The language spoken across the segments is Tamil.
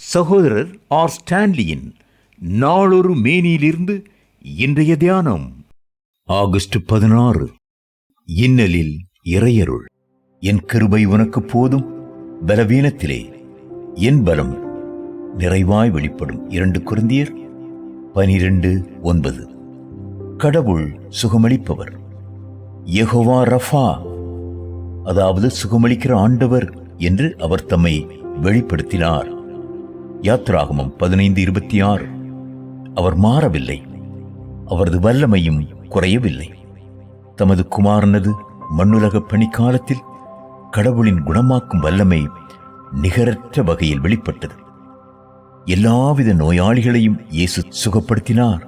சகோதரர் ஆர் ஸ்டான்லியின் நாளொரு மேனியிலிருந்து இன்றைய தியானம். ஆகஸ்ட் பதினாறு. இன்னலில் இறையருள். என் கிருபை உனக்கு போதும். பலவீனத்திலே என் பலம் நிறைவாய் வெளிப்படும். இரண்டு குருந்தியர் பனிரெண்டு ஒன்பது. கடவுள் சுகமளிப்பவர். யெகோவா ரஃபா. அதாவது சுகமளிக்கிற ஆண்டவர் என்று அவர் தம்மை வெளிப்படுத்தினார். யாத்ராகமம் பதினைந்து இருபத்தி ஆறு அவர் மாறவில்லை. அவரது வல்லமையும் குறையவில்லை. தமது குமாரனது மண்ணுலக பணிக்காலத்தில் கடவுளின் குணமாக்கும் வல்லமை நிகரற்ற வகையில் வெளிப்பட்டது. எல்லாவித நோயாளிகளையும் இயேசு சுகப்படுத்தினார்.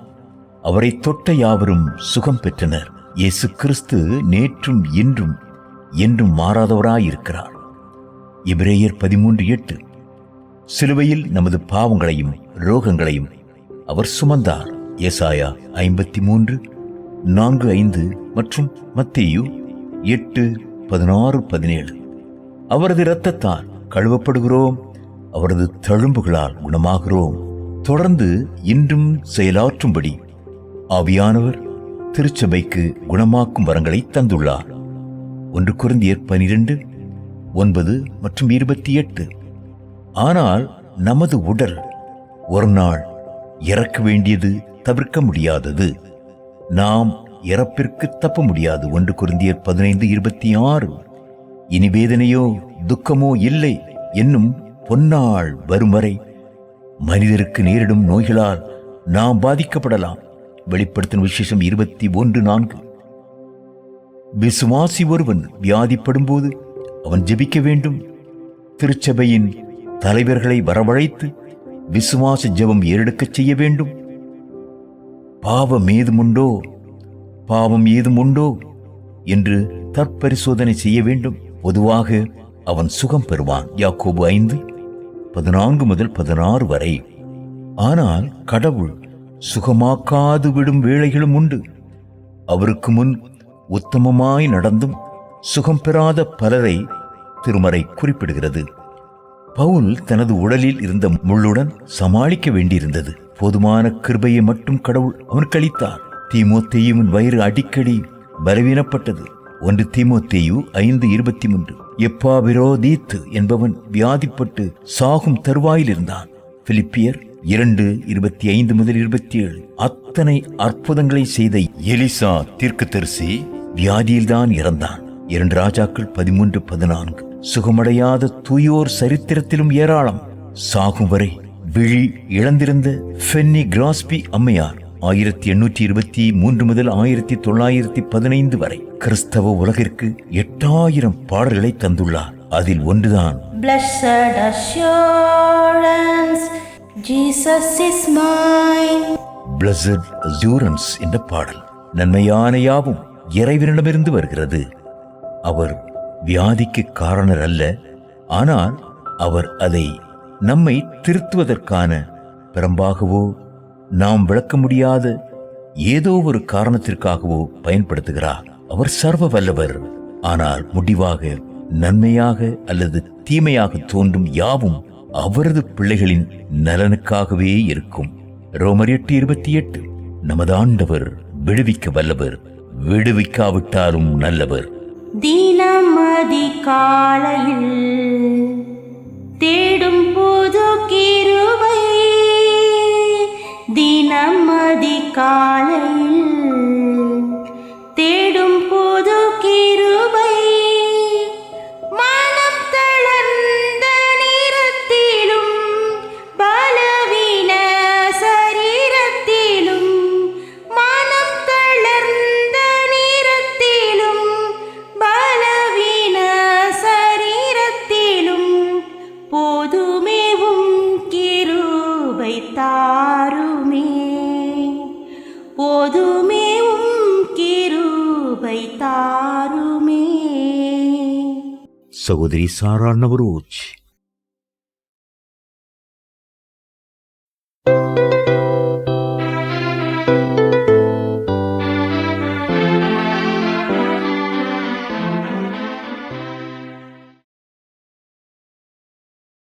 அவரை தொட்ட யாவரும் சுகம் பெற்றனர். இயேசு கிறிஸ்து நேற்றும் இன்றும் என்றும் மாறாதவராயிருக்கிறார். இப்ரேயர் பதிமூன்று எட்டு. சிலுவையில் நமது பாவங்களையும் ரோகங்களையும் அவர் சுமந்தார். ஏசாயா ஐம்பத்தி மூன்று நான்கு ஐந்து மற்றும் மத்தியு எட்டு பதினாறு பதினேழு. அவரது இரத்தத்தால் கழுவப்படுகிறோம் அவரது தழும்புகளால் குணமாகிறோம். தொடர்ந்து இன்றும் செயலாற்றும்படி ஆவியானவர் திருச்சபைக்கு குணமாக்கும் வரங்களை தந்துள்ளார். ஒன்று குருந்தியர் பனிரெண்டு ஒன்பது மற்றும் இருபத்தி எட்டு. ஆனால் நமது உடல் ஒரு நாள் இறக்க வேண்டியது தவிர்க்க முடியாதது. நாம் இறப்பிற்கு தப்ப முடியாது. ஒன்று குருந்தியர் பதினைந்து இருபத்தி ஆறு. இனி வேதனையோ துக்கமோ இல்லை என்னும் பொன்னாள் வரும் வரை மனிதருக்கு நேரிடும் நோய்களால் நாம் பாதிக்கப்படலாம். வெளிப்படுத்தும் விசேஷம் இருபத்தி ஒன்று நான்கு. விசுவாசி ஒருவன் வியாதிப்படும் போது அவன் ஜெபிக்க வேண்டும். திருச்சபையின் தலைவர்களை வரவழைத்து விசுவாச ஜெபம் ஏறெடுக்கச் செய்ய வேண்டும். பாவம் ஏதுமுண்டோ? பாவம் ஏதும் உண்டோ என்று தற்பரிசோதனை செய்ய வேண்டும். பொதுவாக அவன் சுகம் பெறுவான். யாக்கோபு ஐந்து பதினான்கு முதல் பதினாறு வரை. ஆனால் கடவுள் சுகமாக்காது விடும் வேளைகளும் உண்டு. அவருக்கு முன் உத்தமமாய் நடந்தும் சுகம் பெறாத பலரை திருமறை குறிப்பிடுகிறது. பவுல் தனது உடலில் இருந்த முள்ளுடன் சமாளிக்க வேண்டியிருந்தது. போதுமான கிருபையை மட்டும் கடவுள் அவனுக்கு அளித்தார். தீமோத்தேயுவின் வயிறு அடிக்கடி பலவீனப்பட்டது. ஒன்று தீமோத்தேயு ஐந்து இருபத்தி மூன்று எப்பாவிரோதீத்து என்பவன் வியாதிப்பட்டு சாகும் தருவாயில் இருந்தான். பிலிப்பியர் இரண்டு இருபத்தி ஐந்து முதல் இருபத்தி ஏழு அத்தனை அற்புதங்களை செய்த எலிசா தீர்க்கதரிசி வியாதியில்தான் இறந்தான். இரண்டு ராஜாக்கள் பதிமூன்று பதினான்கு. சுகமடையாத தூயோர் சரித்திரத்திலும் ஏராளம். சாகும் வரை விழி இழந்திருந்த ஃபென்னி கிராஸ்பி அம்மையார் ஆயிரத்தி எண்ணூற்றி இருபத்தி மூன்று முதல் ஆயிரத்தி தொள்ளாயிரத்தி பதினைந்து வரை கிறிஸ்தவ உலகிற்கு எட்டாயிரம் பாடல்களை தந்துள்ளார். அதில் ஒன்றுதான். Blessed assurance, Jesus is mine. Blessed assurance என்ற பாடல். நன்மையான யாவும் இறைவனிடமிருந்து வருகிறது. அவர் வியாதிக்கு காரணர் அல்ல. ஆனால் அவர் அதை நம்மை திருத்துவதற்கான பெரம்பாகவோ நாம் விளக்க முடியாத ஏதோ ஒரு காரணத்திற்காகவோ பயன்படுத்துகிறார். அவர் சர்வ வல்லவர். ஆனால் முடிவாக நன்மையாக அல்லது தீமையாக தோன்றும் யாவும் அவரது பிள்ளைகளின் நலனுக்காகவே இருக்கும். ரோமர் எட்டு இருபத்தி எட்டு நமது ஆண்டவர் விடுவிக்க வல்லவர் விடுவிக்காவிட்டாலும் நல்லவர். தினம் அதிகாலையில் தேடும் புது கிருவை தினம் அதிகாலையில் தாருமே போதுமே உம் கிருபை தாருமே സഹോദരി സാറാ നവറോജ്